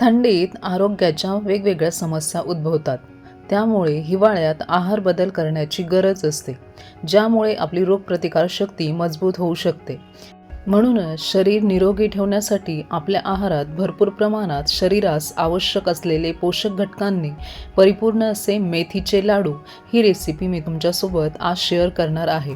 थंडीत आरोग्याच्या वेगवेगळ्या समस्या उद्भवतात. त्यामुळे हिवाळ्यात आहार बदल करण्याची गरज असते ज्यामुळे आपली रोगप्रतिकारशक्ती मजबूत होऊ शकते. म्हणूनच शरीर निरोगी ठेवण्यासाठी आपल्या आहारात भरपूर प्रमाणात शरीरास आवश्यक असलेले पोषक घटकांनी परिपूर्ण असे मेथीचे लाडू ही रेसिपी मी तुमच्यासोबत आज शेअर करणार आहे.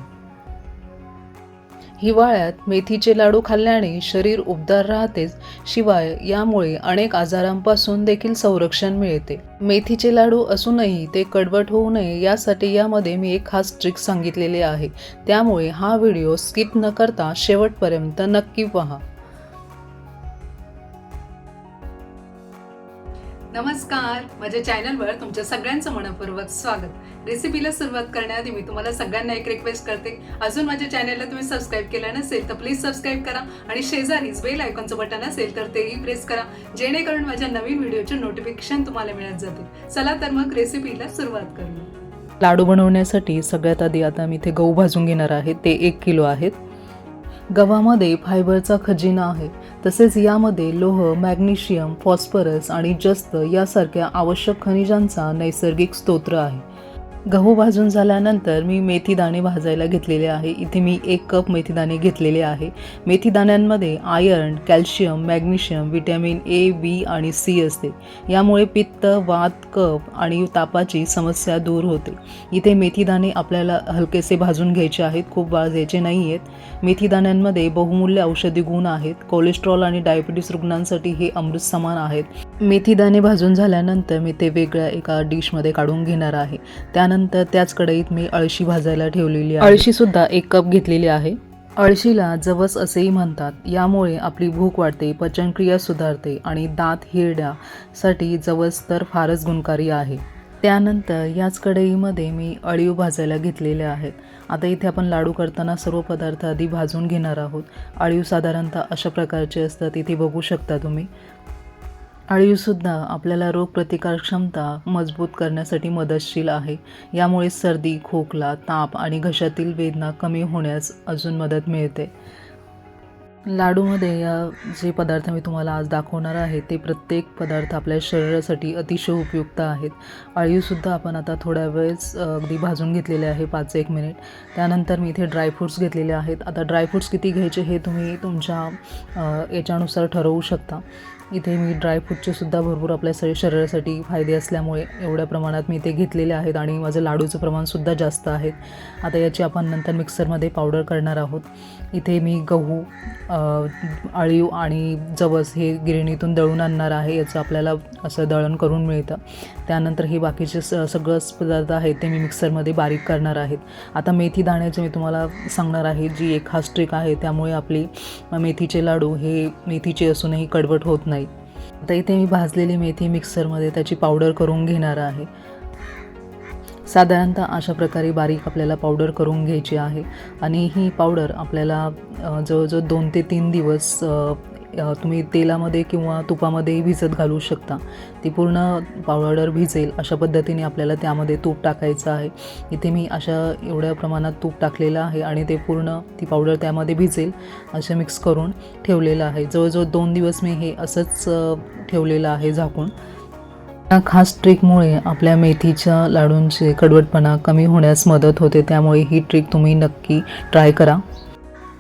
हिवाळ्यात मेथीचे लाडू खाल्ल्याने शरीर उबदार राहतेच शिवाय यामुळे अनेक आजारांपासून देखील संरक्षण मिळते. मेथीचे लाडू असूनही ते कडवट होऊ नये यासाठी यामध्ये मी एक खास ट्रिक सांगितलेले आहे. त्यामुळे हा व्हिडिओ स्किप न करता शेवटपर्यंत नक्की पहा. नमस्कार. माझ्या चॅनलवर तुमच्या सगळ्यांचं मनपूर्वक स्वागत. रेसिपीला सुरुवात करण्याआधी मी तुम्हाला सगळ्यांना एक रिक्वेस्ट करते. अजून माझ्या चॅनलला तुम्ही सबस्क्राईब केलं नसेल तर प्लीज सबस्क्राईब करा आणि शेजारीच बेल आयकॉनचं बटन असेल तर तेही प्रेस करा. जेणेकरून माझ्या नवीन व्हिडिओचे नोटिफिकेशन तुम्हाला मिळत जातील. चला तर मग रेसिपीला सुरुवात करूया. लाडू बनवण्यासाठी सगळ्यात आधी आता मी इथे गहू भाजून घेणार आहे. ते एक किलो आहेत. गव्हामध्ये फायबरचा खजिना आहे. तसेच यामध्ये लोह मॅग्नेशियम फॉस्फरस आणि जस्त यासारख्या आवश्यक खनिजांचा नैसर्गिक स्तोत्र आहे. गहू भाजून झाल्यानंतर मी मेथी दाणे भाजायला घेतलेले आहे. इथे मी एक कप मेथी दाणे घेतलेले आहे. मेथी दाण्यांमध्ये iron calcium magnesium vitamin A B आणि सी असते. यामुळे पित्त वात कप आणि तापाची समस्या दूर होते. इथे मेथी दाणे आपल्याला हलकेसे भाजून घ्यायचे आहेत. खूप वाजायचे नाही आहेत मेथी दाण्यांमध्ये बहुमूल्य औषधी गुण आहेत. कोलेस्ट्रॉल आणि डायबिटीस रुग्णांसाठी हे अमृत समान आहेत. मेथी दाणे भाजून झाल्यानंतर मी ते वेगळ्या एका डिशमध्ये काढून घेणार आहे. त्यानंतर त्याच कढईत मी अळशी भाजायला ठेवलेली आहे. अळशी सुद्धा एक कप घेतलेली आहे. अळशीला जवस असेही म्हणतात. यामुळे आपली भूक वाढते पचनक्रिया सुधारते आणि दात हिरड्यासाठी जवस तर फारच गुणकारी आहे. त्यानंतर याच कढईमध्ये मी अळीव भाजायला घेतलेले आहेत. आता इथे आपण लाडू करताना सर्व पदार्थ आधी भाजून घेणार आहोत. अळीव साधारणतः अशा प्रकारचे असतात इथे बघू शकता तुम्ही. अळीवसुद्धा आपल्याला रोगप्रतिकार क्षमता मजबूत करण्यासाठी मदतशील आहे. यामुळे सर्दी खोकला ताप आणि घशातील वेदना कमी होण्यास अजून मदत मिळते. लाडूमध्ये या जे पदार्थ मी तुम्हाला आज दाखवणार आहे ते प्रत्येक पदार्थ आपल्या शरीरासाठी अतिशय उपयुक्त आहेत. अळीवसुद्धा आपण आता थोड्या वेळेस अगदी भाजून घेतलेले आहे पाच एक मिनिट. त्यानंतर मी इथे ड्रायफ्रूट्स घेतलेले आहेत. आता ड्रायफ्रूट्स किती घ्यायचे हे तुम्ही तुमच्या याच्यानुसार ठरवू शकता. इथे मी ड्रायफ्रूटचे सुद्धा भरपूर आपल्या शरी शरीरासाठी फायदे असल्यामुळे एवढ्या प्रमाणात मी ते घेतलेले आहेत आणि माझं लाडूचं प्रमाणसुद्धा जास्त आहे. आता याची आपण नंतर मिक्सरमध्ये पावडर करणार आहोत. इथे मी गहू अळीव आणि जवस हे गिरणीतून दळून आणणार आहे. याचं आपल्याला असं दळण करून मिळतं. त्यानंतर हे बाकीचे स सगळंच पदार्थ आहेत ते मी मिक्सरमध्ये बारीक करणार आहेत. आता मेथी दाण्याचं मी तुम्हाला सांगणार आहे जी एक खास ट्रिक आहे. त्यामुळे आपली मेथीचे लाडू हे मेथीचे असूनही कडवट होत नाही. आता इथे मी भाजलेली मेथी मिक्सरमध्ये त्याची पावडर करून घेणार आहे. साधारणतः अशा प्रकारे बारीक आपल्याला पावडर करून घ्यायची आहे. आणि ही पावडर आपल्याला जवळजवळ दोन ते तीन दिवस तुम्ही तेलामध्ये किंवा तुपामध्येही भिजत घालू शकता. ती पूर्ण पावडर भिजेल अशा पद्धतीने आपल्याला त्यामध्ये तूप टाकायचं आहे. इथे मी अशा एवढ्या प्रमाणात तूप टाकलेलं आहे आणि ते पूर्ण ती पावडर त्यामध्ये भिजेल असे मिक्स करून ठेवलेलं आहे. जवळजवळ दोन दिवस मी हे असंच ठेवलेलं आहे झाकून. या खास ट्रिकमुळे आपल्या मेथीच्या लाडूंचे कडवटपणा कमी होण्यास मदत होते. त्यामुळे ही ट्रिक तुम्ही नक्की ट्राय करा.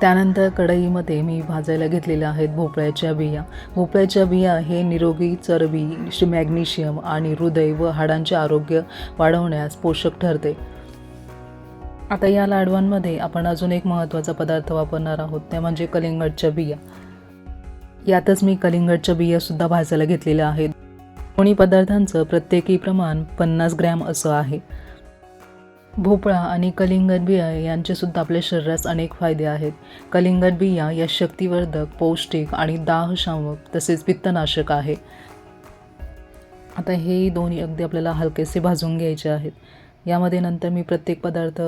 त्यानंतर कढईमध्ये मी भाजायला घेतलेल्या आहेत भोपळ्याच्या बिया. भोपळ्याच्या बिया हे निरोगी चरबी मॅग्नेशियम आणि हृदय व हाडांचे आरोग्य वाढवण्यास पोषक ठरते. आता या लाडवांमध्ये आपण अजून एक महत्त्वाचा पदार्थ वापरणार आहोत त्या म्हणजे कलिंगडच्या बिया. यातच मी कलिंगडच्या बियासुद्धा भाजायला घेतलेल्या आहेत. दोन्ही पदार्थांचं प्रत्येकी प्रमाण पन्नास ग्रॅम असं आहे. भोपळा आणि कलिंगड बिया यांचेसुद्धा आपल्या शरीरास अनेक फायदे आहेत. कलिंगड बिया या शक्तिवर्धक पौष्टिक आणि दाहशामक तसेच पित्तनाशक आहे. आता हे दोन्ही अगदी आपल्याला हलकेसे भाजून घ्यायचे आहेत. यामध्ये नंतर मी प्रत्येक पदार्थ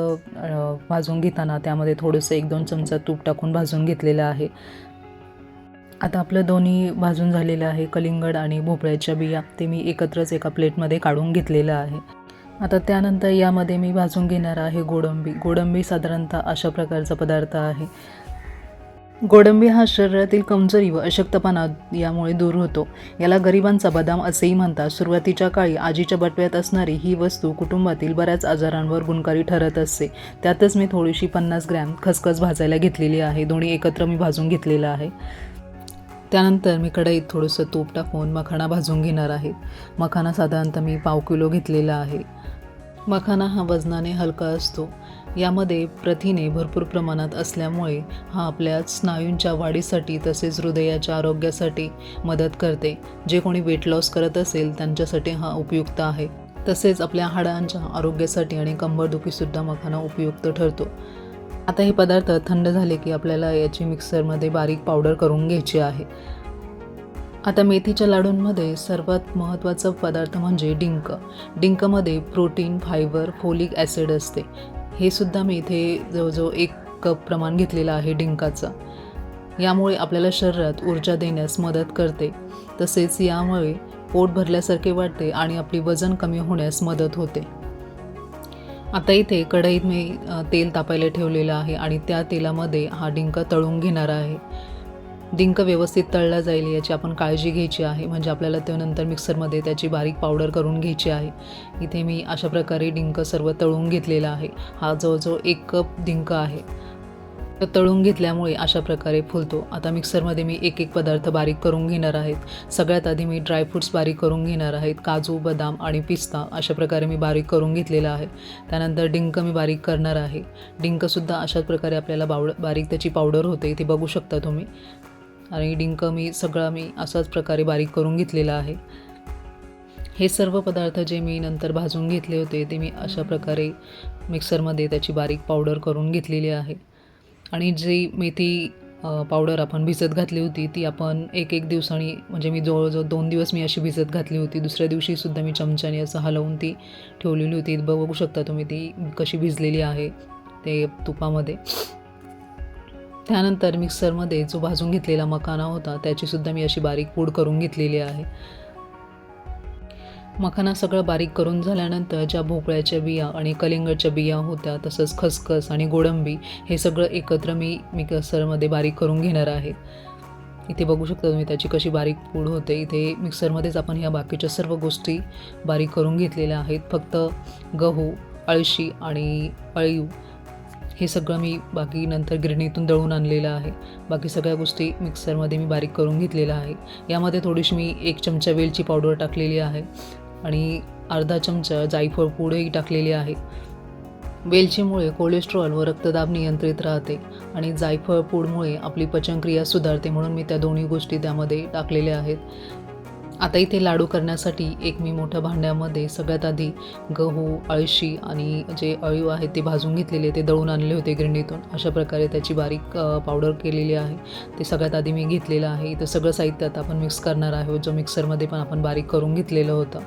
भाजून घेताना त्यामध्ये थोडंसं एक दोन चमचा तूप टाकून भाजून घेतलेलं आहे. आता आपलं दोन्ही भाजून झालेलं आहे कलिंगड आणि भोपळ्याच्या बिया. ते मी एकत्रच एका प्लेटमध्ये काढून घेतलेलं आहे. आता त्यानंतर यामध्ये मी भाजून घेणार आहे गोडंबी. गोडंबी साधारणतः अशा प्रकारचा पदार्थ आहे. गोडंबी हा शरीरातील कमजोरी व अशक्तपणा यामुळे दूर होतो. याला गरिबांचा बदाम असेही म्हणतात. सुरुवातीच्या काळी आजीच्या बटव्यात असणारी ही वस्तू कुटुंबातील बऱ्याच आजारांवर गुणकारी ठरत असते. त्यातच मी थोडीशी पन्नास ग्रॅम खसखस भाजायला घेतलेली आहे. दोन्ही एकत्र मी भाजून घेतलेलं आहे. त्यानंतर मी कढईत थोडंसं तूप टाकून मखाणा भाजून घेणार आहे. मखाणा साधारणतः मी पाव किलो घेतलेला आहे. मखाना हा वजनाने हलका असतो. यामध्ये प्रथिने भरपूर प्रमाणात असल्यामुळे हा आपल्या स्नायूंच्या वाढीसाठी तसेच हृदयाच्या आरोग्यासाठी मदत करते. जे कोणी वेट लॉस करत असेल त्यांच्यासाठी हा उपयुक्त आहे. तसेच आपल्या हाडांच्या आरोग्यासाठी आणि कंबरदुखीसुद्धा मखाना उपयुक्त ठरतो. आता हे पदार्थ थंड झाले की आपल्याला याची मिक्सरमध्ये बारीक पावडर करून घ्यायची आहे. आता मेथीच्या लाडूंमध्ये सर्वात महत्त्वाचा पदार्थ म्हणजे डिंक. डिंकमध्ये प्रोटीन फायबर फोलिक ॲसिड असते. हे सुद्धा मी इथे जवळजवळ एक कप प्रमाण घेतलेलं आहे डिंकाचं. यामुळे आपल्याला शरीरात ऊर्जा देण्यास मदत करते. तसेच यामुळे पोट भरल्यासारखे वाटते आणि आपली वजन कमी होण्यास मदत होते. आता इथे कढईत मी तेल तापायला ठेवलेलं आहे आणि त्या तेलामध्ये हा डिंक तळून घेणार आहे. डिंक व्यवस्थित तळला जाईल याची आपण काळजी घ्यायची आहे. म्हणजे आपल्याला त्यानंतर मिक्सरमध्ये त्याची बारीक पावडर करून घ्यायची आहे. इथे मी अशा प्रकारे डिंक सर्व तळून घेतलेला आहे. हा जवळजवळ एक कप डिंक आहे. तर तळून घेतल्यामुळे अशा प्रकारे फुलतो. आता मिक्सरमध्ये मी एक एक पदार्थ बारीक करून घेणार आहेत. सगळ्यात आधी मी ड्रायफ्रूट्स बारीक करून घेणार आहेत. काजू बदाम आणि पिस्ता अशा प्रकारे मी बारीक करून घेतलेला आहे. त्यानंतर डिंक मी बारीक करणार आहे. डिंकसुद्धा अशाच प्रकारे आपल्याला बावड बारीक त्याची पावडर होते. ती बघू शकता तुम्ही. आणि डिंक मी सगळा मी असाच प्रकारे बारीक करून घेतलेला आहे. हे सर्व पदार्थ जे मी नंतर भाजून घेतले होते ते मी अशा प्रकारे मिक्सरमध्ये त्याची बारीक पावडर करून घेतलेली आहे. आणि जी मेथी पावडर आपण भिजत घातली होती ती आपण एक एक दिवसांनी म्हणजे मी जवळजवळ दोन दिवस मी अशी भिजत घातली होती. दुसऱ्या दिवशीसुद्धा मी चमच्याने असं हलवून ती ठेवलेली होती. बघू शकता तुम्ही ती कशी भिजलेली आहे ते तुपामध्ये. त्यानंतर मिक्सरमध्ये जो भाजून घेतलेला मखाना होता त्याचीसुद्धा मी अशी बारीक पूड करून घेतलेली आहे. मखाना सगळं बारीक करून झाल्यानंतर ज्या भोपळ्याच्या बिया आणि कलिंगडच्या बिया होत्या तसंच खसखस आणि गोडंबी हे सगळं एकत्र मी मिक्सरमध्ये बारीक करून घेणार आहे इथे बघू शकता तुम्ही त्याची कशी बारीक पूड होते. इथे मिक्सरमध्येच आपण ह्या बाकीच्या सर्व गोष्टी बारीक करून घेतलेल्या आहेत. फक्त गहू अळशी आणि अळीव हे सगळं मी बाकी नंतर गिरणीतून दळून आणलेलं आहे. बाकी सगळ्या गोष्टी मिक्सरमध्ये मी बारीक करून घेतलेल्या आहे यामध्ये थोडीशी मी एक चमचा वेलची पावडर टाकलेली आहे. आणि अर्धा चमचा जायफळ पूडही टाकलेली आहे. वेलचीमुळे कोलेस्ट्रॉल व रक्तदाब नियंत्रित राहते आणि जायफळ पूडमुळे आपली पचनक्रिया सुधारते म्हणून मी त्या दोन्ही गोष्टी त्यामध्ये टाकलेल्या आहेत. आता इथे लाडू करण्यासाठी एक मी मोठ्या भांड्यामध्ये सगळ्यात आधी गहू अळशी आणि जे अळीव आहेत ते भाजून घेतलेले ते दळून आणले होते गिरणीतून. अशा प्रकारे त्याची बारीक पावडर केलेली आहे. ते सगळ्यात आधी मी घेतलेलं आहे. इथं सगळं साहित्य आता आपण मिक्स करणार आहोत. जो मिक्सरमध्ये पण आपण बारीक करून घेतलेलं होतं.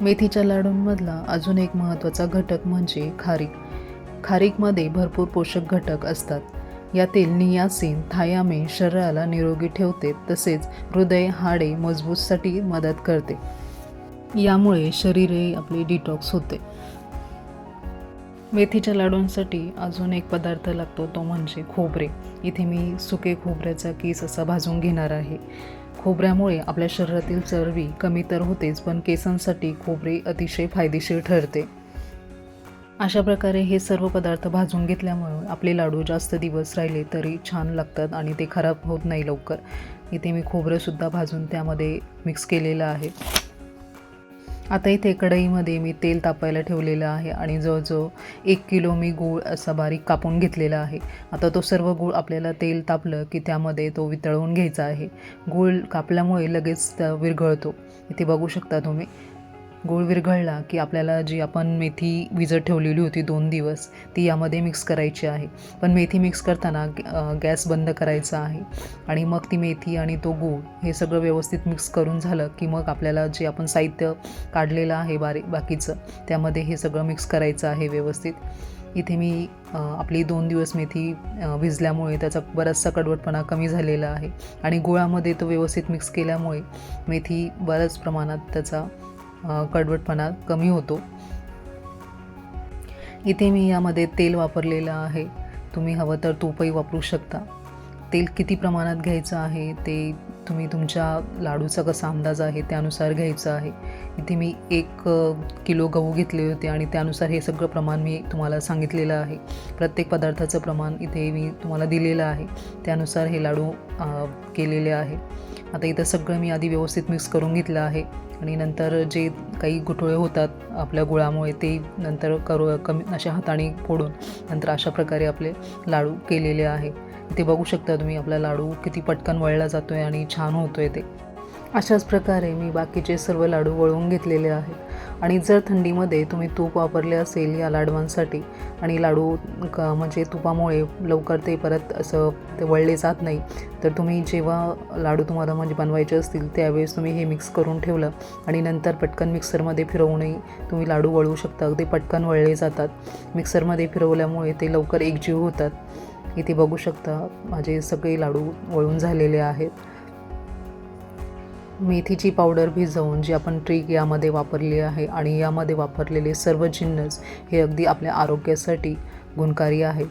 मेथीच्या लाडूंमधला अजून एक महत्त्वाचा घटक म्हणजे खारीक. खारीकमध्ये भरपूर पोषक घटक असतात. यातील नियासिन थायामिन शरीराला निरोगी ठेवते तसेच हृदय हाडे मजबूतसाठी मदत करते. यामुळे शरीरही आपले डिटॉक्स होते. मेथीच्या लाडूंसाठी अजून एक पदार्थ लागतो तो म्हणजे खोबरे. इथे मी सुके खोबऱ्याचा केस असा भाजून घेणार आहे. खोबऱ्यामुळे आपल्या शरीरातील चरबी कमी तर होतेच पण केसांसाठी खोबरे अतिशय फायदेशीर ठरते. अशा प्रकारे हे सर्व पदार्थ भाजून घेतल्यामुळे आपले लाडू जास्त दिवस राहिले तरी छान लागतात आणि ते खराब होत नाही लवकर. इथे मी खोबरंसुद्धा भाजून त्यामध्ये मिक्स केलेलं आहे. आता इथे कढईमध्ये मी तेल तापायला ठेवलेलं आहे आणि जवळजवळ एक किलो मी गूळ असा बारीक कापून घेतलेला आहे. आता तो सर्व गूळ आपल्याला तेल तापलं की त्यामध्ये तो वितळवून घ्यायचा आहे. गूळ कापल्यामुळे लगेच त्या विरघळतो. इथे बघू शकता तुम्ही. गूळ विरघळला की आपल्याला जी आपण मेथी विजत ठेवलेली होती दोन दिवस ती यामध्ये मिक्स करायची आहे. पण मेथी मिक्स करताना गॅस बंद करायचा आहे. आणि मग ती मेथी आणि तो गूळ हे सगळं व्यवस्थित मिक्स करून झालं की मग आपल्याला जे आपण साहित्य काढलेलं आहे बारी बाकीचं त्यामध्ये हे सगळं मिक्स करायचं आहे व्यवस्थित. इथे मी आपली दोन दिवस मेथी भिजल्यामुळे त्याचा बराचसा कडवटपणा कमी झालेला आहे. आणि गुळामध्ये तो व्यवस्थित मिक्स केल्यामुळे मेथी बऱ्याच प्रमाणात त्याचा कडवटपणा कमी होतो. इथे मी यामध्ये तेल वापरलेलं आहे. तुम्ही हवं तर तूपही वापरू शकता. तेल किती प्रमाणात घ्यायचं आहे ते तुम्ही तुमच्या लाडूचा कसा अंदाज आहे त्यानुसार घ्यायचं आहे. इथे मी एक किलो गहू घेतले होते आणि त्यानुसार हे सगळं प्रमाण मी तुम्हाला सांगितलेलं आहे. प्रत्येक पदार्थाचं प्रमाण इथे मी तुम्हाला दिलेलं आहे. त्यानुसार हे लाडू केलेले आहे. आता इथं सगळं मी आधी व्यवस्थित मिक्स करून घेतलं आहे. आणि नंतर जे काही गुठळे होतात आपल्या गुळामुळे ते नंतर करू कमी अशा हाताने फोडून नंतर अशा प्रकारे आपले लाडू केलेले आहे. ते बघू शकता तुम्ही आपला लाडू किती पटकन वळला जातो आहे आणि छान होतो आहे ते. अशाच प्रकारे मी बाकीचे सर्व लाडू वळवून घेतलेले आहेत. आणि जर थंडीमध्ये तुम्ही तूप वापरले असेल या लाडवांसाठी आणि लाडू का म्हणजे तुपामुळे लवकर ते परत असं ते वळले जात नाही तर तुम्ही जेव्हा लाडू तुम्हाला म्हणजे बनवायचे असतील त्यावेळेस तुम्ही हे मिक्स करून ठेवलं आणि नंतर पटकन मिक्सरमध्ये फिरवूनही तुम्ही लाडू वळवू शकता. अगदी पटकन वळले जातात. मिक्सरमध्ये फिरवल्यामुळे ते लवकर एकजीव होतात. इथे बघू शकता माझे सगळे लाडू वळून झालेले आहेत. मेथीची पावडर भिजवून जी आपण ट्रिक यामध्ये वापरली आहे आणि यामध्ये वापरलेले सर्व जिन्नस हे अगदी आपल्या आरोग्यासाठी गुणकारी आहे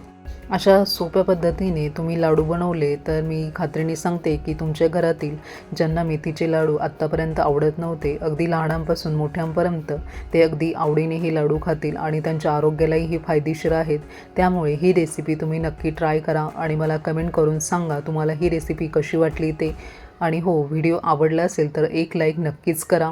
अशा सोप्या पद्धतीने तुम्ही लाडू बनवले तर मी खात्रीने सांगते की तुमच्या घरातील ज्यांना मेथीचे लाडू आत्तापर्यंत आवडत नव्हते अगदी लहानांपासून मोठ्यांपर्यंत ते अगदी आवडीने हे लाडू खातील आणि त्यांच्या आरोग्यालाही हे फायदेशीर आहेत. त्यामुळे ही रेसिपी तुम्ही नक्की ट्राय करा आणि मला कमेंट करून सांगा तुम्हाला ही रेसिपी कशी वाटली ते. आणि हो व्हिडिओ आवडला असेल तर एक लाईक नक्कीच करा.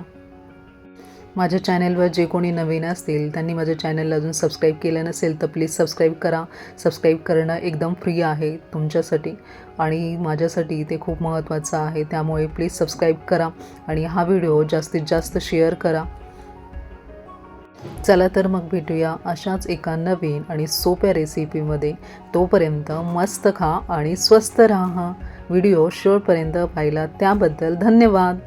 माझ्या चॅनेलवर जे कोणी नवीन असतील त्यांनी माझ्या चॅनलला अजून सबस्क्राईब केलं नसेल तर प्लीज सबस्क्राईब करा. सबस्क्राईब करणं एकदम फ्री आहे तुमच्यासाठी आणि माझ्यासाठी ते खूप महत्त्वाचं आहे. त्यामुळे प्लीज सबस्क्राईब करा आणि हा व्हिडिओ जास्तीत जास्त शेअर करा. चला तर मग भेटूया अशाच एका नवीन आणि सोप्या रेसिपीमध्ये तोपर्यंत मस्त खा आणि स्वस्त राहा. व्हिडिओ शेवटपर्यंत पाहिला त्याबद्दल धन्यवाद.